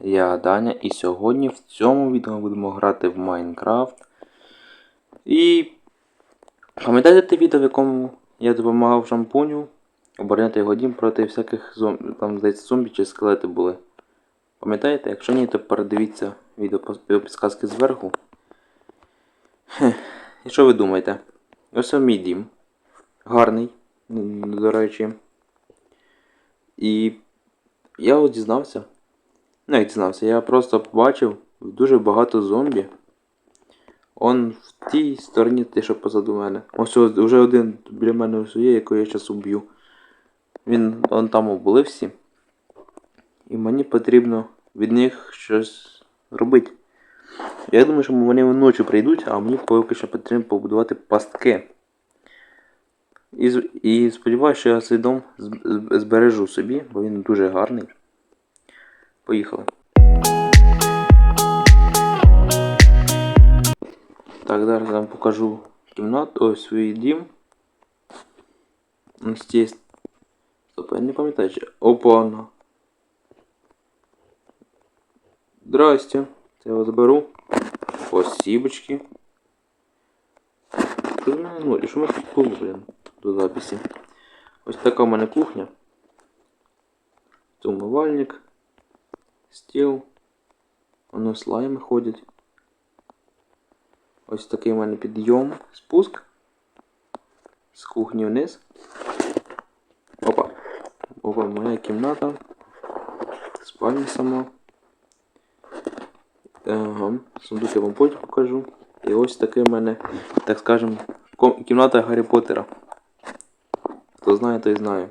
я Даня, і сьогодні в цьому відео ми будемо грати в Майнкрафт. І пам'ятаєте те відео, в якому я допомагав шампуню обороняти його дім проти всяких зомбі, там, здається, зомбі чи скелети були. Пам'ятаєте? Якщо ні, то передивіться відео підсказки зверху. Хех. І що ви думаєте? Ось мій дім. Гарний, до речі. І я от дізнався. Ну, як дізнався, я просто побачив дуже багато зомбі. Он в тій стороні, те, що позаду мене. Ось вже один біля мене є, якого я зараз уб'ю. Він он там були всі. І мені потрібно від них щось робити. Я думаю, що вони вночі прийдуть, а мені поки що потрібно побудувати пастки. І, і сподіваюся, що я цей дом збережу собі, бо він дуже гарний. Поїхали. Так, зараз я вам покажу кімнату, ось свій дім. Ось ці. Стоп, я не пам'ятаю. чи- Опа, на. Здрасте. Це я вас заберу. Спасибочки. Що мене ноль? Що мене тут було, блін, до записі? Ось така в мене кухня. Це умивальник. Стіл. Воно слайми ходять. Ось такий у мене підйом, спуск. З кухні вниз. Опа. Опа, моя кімната. Спальня сама. Ага, сундук я вам потім покажу. І ось таке в мене, так скажем, ком- кімната Гаррі Поттера. Хто знає, той знає.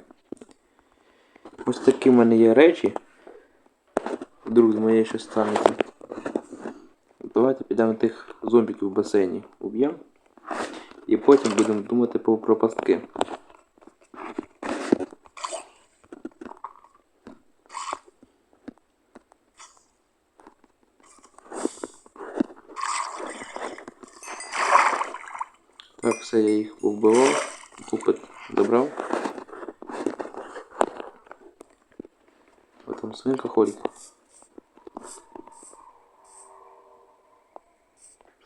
Ось такі в мене є речі. Вдруг з моєї щось станеться. Давайте підемо тих зомбіків в басейні уб'ємо. І потім будемо думати про пастки. Так, все, я їх вбивав, купи забрав. О, там свинка ходить.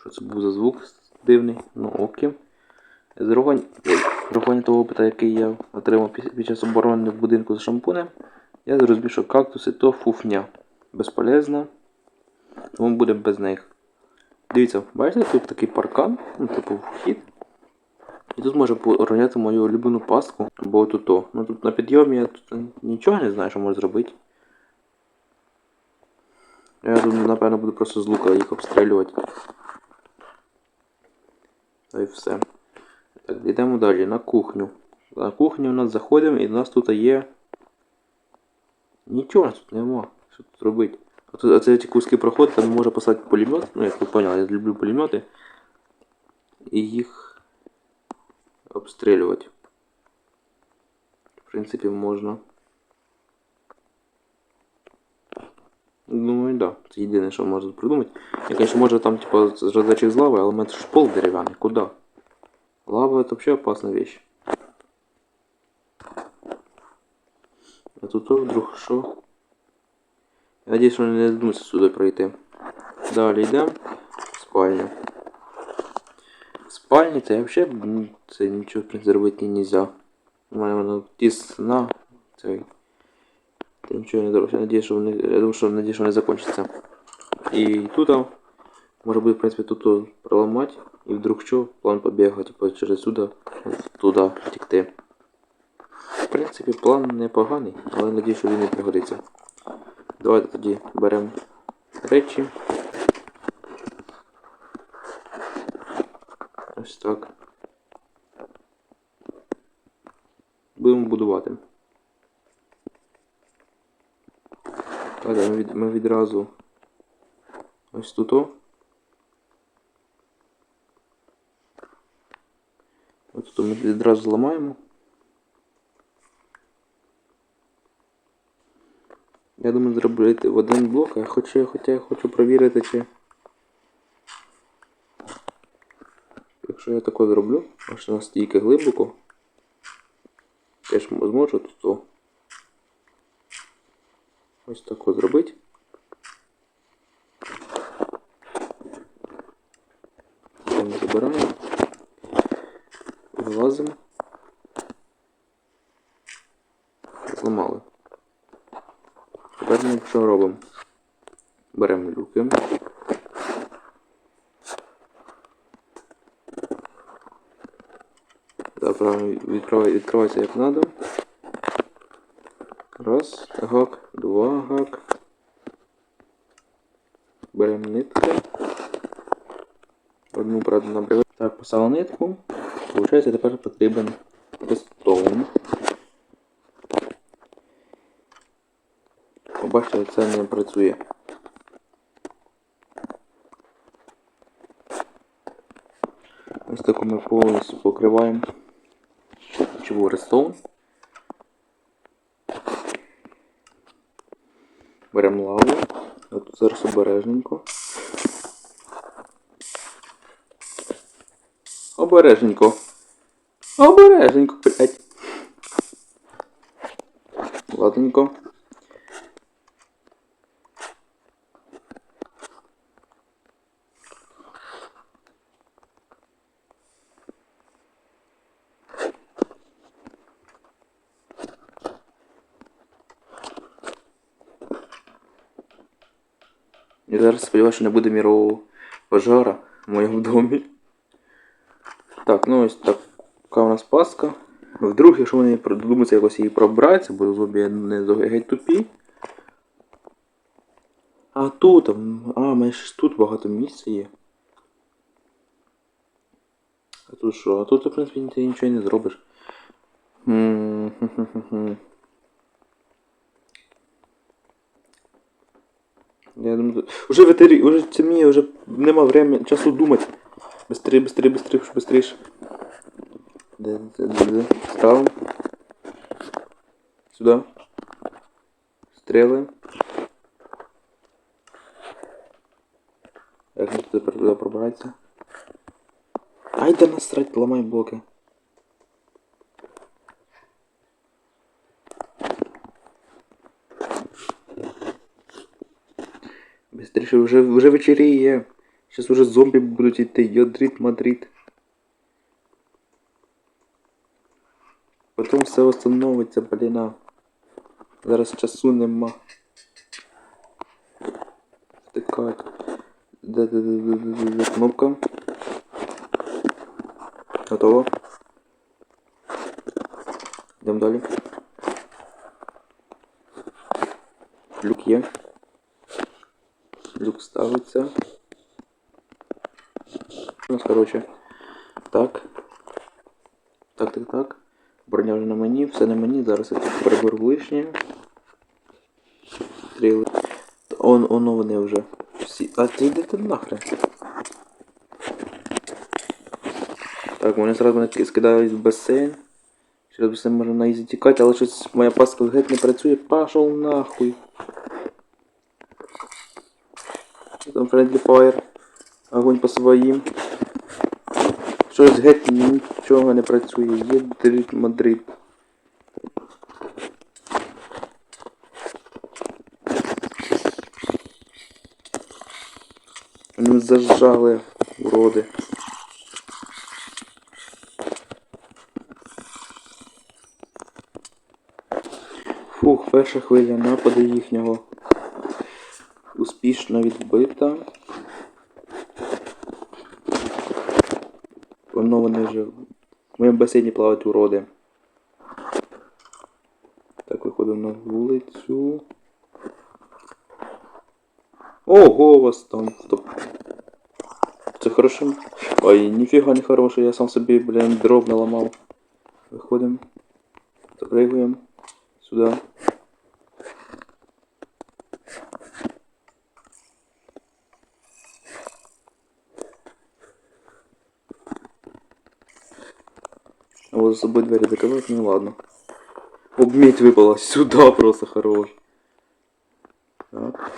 Що це був за звук дивний? Ну окей. З рахування того опиту, який я отримав під час оборони в будинку з шампунем, я зрозумів, що кактуси то фуфня. Безполезна. Тому буде без них. Дивіться, бачите, тут такий паркан, ну, типу вхід. І тут можна поороняти мою улюблену пастку, або тут то. Ну тут на підйомі я тут нічого не знаю, що можу зробити. Я тут, напевно, буду просто з лука їх обстрілювати. Та й все. Так, йдемо далі на кухню. На кухню у нас заходимо і у нас тут є. Нічого у нас тут нема. Що тут робити? А тут оце ці куски проходять, там можна поставити пулемет. Ну, як ви поняли, я люблю пулемети. І їх обстрілювати. В принципі, можна. Думаю, да. Це єдине, що можна придумати. Я, конечно, може там, типа, розрачик з лави, але у мене ж пол дерев'яний. Куда? Лава это вообще опасная вещь. А тут то вдруг що? Я надеюсь, вони не дадуться сюди пройти. Далі йдемо. в Спальню. В спальні це взагалі це нічого в зробити не можна. У мене воно тісна. Це. Та нічого не. Я надіюсь, що вони. Я думаю, що надіюсь, що вони закінчаться. І тут може буде, в принципі, тут проламати. І вдруг що, план побігати типу, через сюди, туди втекти. В принципі, план непоганий, але надію, що він не пригодиться. Давайте тоді беремо речі. Ось так. Будемо будувати. Давайте ми, відразу ось тут. Ось тут ми відразу зламаємо. Я думаю, зробити в один блок, а хоча, хоча я хочу провірити, чи. Якщо я тако зроблю, аж настільки глибоко, я ж зможу тут ось таку зробити. Там забираємо, вилазимо. Зламали. Тепер ми що робимо? Беремо люки. Відкривається як треба. Раз, гак, два гак. Беремо нитки. Одну, правда, набрали. Так, поставили нитку. Получається, тепер потрібен пистон. Побачите, це не працює. Ось таку ми повністю покриваємо чого рестон. Беремо лаву. А тут зараз обережненько. Обережненько. Обережненько, блять. Ладненько. Я сподіваюся, що не буде мірового пожара в моєму домі. Так, ну ось така у нас паска. Вдруг, якщо вони додумаються якось її пробратися, бо зомбі не геть тупі. А тут, а, ж тут багато місця є. А тут що? А тут, в принципі, нічого не зробиш. Я думаю, тут- уже ветері, уже темніє, вже нема времени, часу думати. Быстрее, быстрее, быстрее, быстрее. Де, де, де, де. Ставим. Сюда. Стріли. Як мені тепер туди пробиратися? Ай, да насрать, ламай блоки. Быстріше, вже, вже вечеріє. Сейчас уже зомбі будуть йти. Йодрит, Мадрид. Потім все восстановиться, блін. Зараз часу нема. Втикать. Де, де, де, де, де, де, де кнопка. Готово. Йдемо далі. Люк є. Люк ставиться. Нас, короче, так. Так, так, так. Броня вже на мені, все на мені, зараз я приберу лишнє. Стріли. Он, оно вони вже. Всі. А ти йдете нахрен. Так, вони зразу мене ки- скидають в басейн. Через басейн можна на ізі тікати, але щось моя паска геть не працює. Пашов нахуй. Там Friendly Fire. Огонь по своїм. Щось геть нічого не працює. Є дріт Мадрид. Вони зажали уроди. Фух, перша хвиля нападу їхнього успішно відбита. Воно вони вже в моєму басейні плавають уроди. Так, виходимо на вулицю. Ого, вас там. Стоп. Це хорошо. Ой, ніфіга не хороше, я сам собі, блін, дров наламав. Виходимо. Запригуємо. Сюди. Вот за собой двери закрывать, ну ладно. Обмить выпала сюда просто хорош. Так.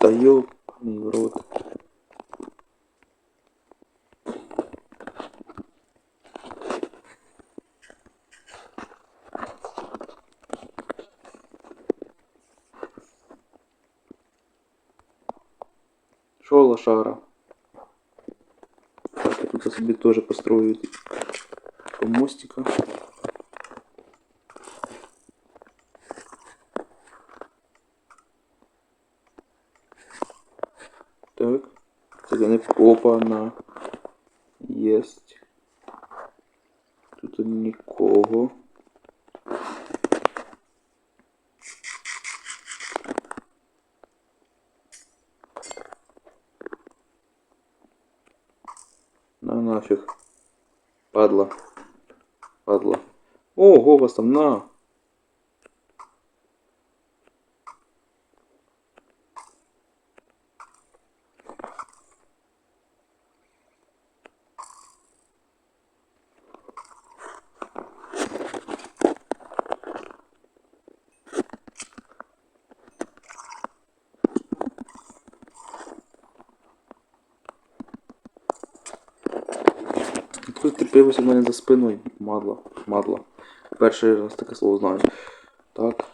Да ёбаный рот. Що, лошара? Так, я тут собі теж построю мостика. Так. Це не опа на. Єсть. Тут нікого. На нафиг. Падла. Падла. Ого, вас там на. Ти появився в мене за спиною. Мадла. Мадла. Перший раз таке слово знаю. Так.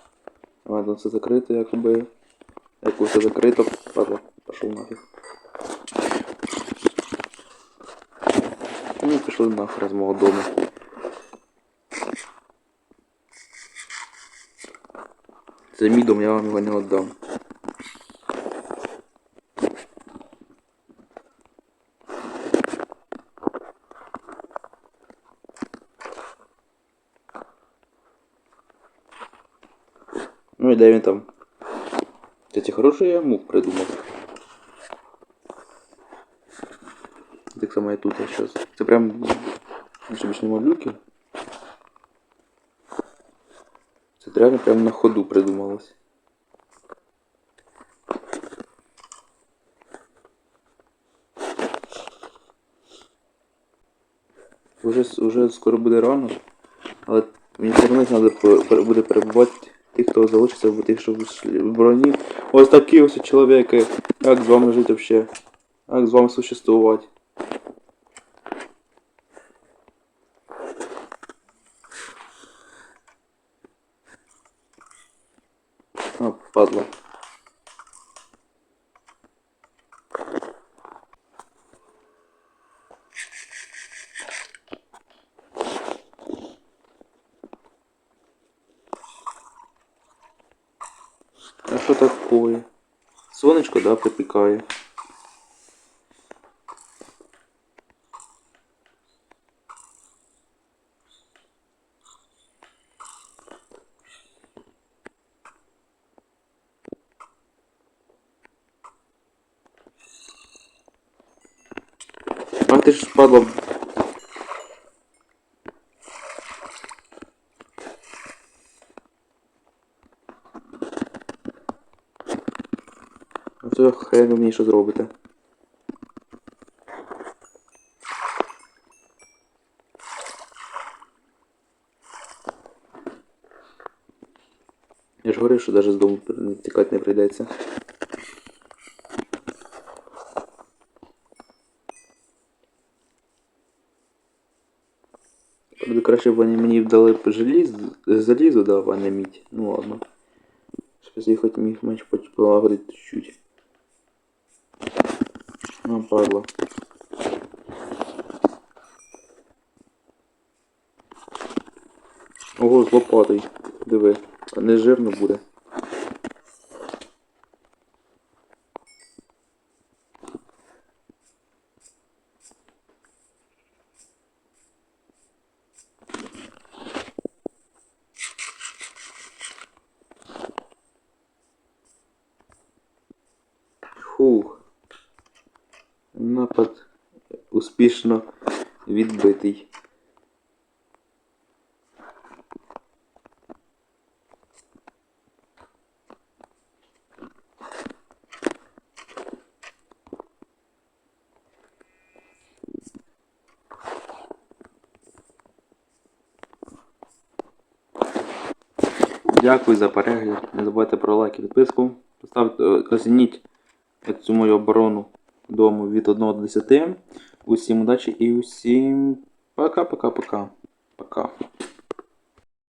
Ладно, це закрито, якби. Як усе закрито, падла. Пішов нафіг. Ну, пішли нахер з мого дому. Це мій дом, я вам його не віддам. Ну і де він там? Кстати, хороший я мув придумав. Так само і тут я щас. Це прям більше більше нема. Це реально прям на ходу придумалось. Уже, уже скоро буде рано, але в інтернет треба буде перебувати тих, хто залишиться в тих, що в броні. Ось такі ось чоловіки. Як з вами жити взагалі? Як з вами существувати? А, падла. Що такое? Сонечко, да, припікає. А ти ж падла. А то хрен ви мені що зробите. Я ж говорив, що навіть з дому тікати не прийдеться. Правда, краще б вони мені дали желіз, залізо дав, а не мідь. Ну ладно. Щось я хоч міг менш полагодити чуть-чуть. Ну, падла. Ого, з лопатою. Диви. А не жирно буде. Фух. Напад успішно відбитий. Дякую за перегляд. Не забувайте про лайк і підписку. Поставте, оцініть цю мою оборону дому від 1 до 10. Усім удачі і усім пока-пока-пока. Пока.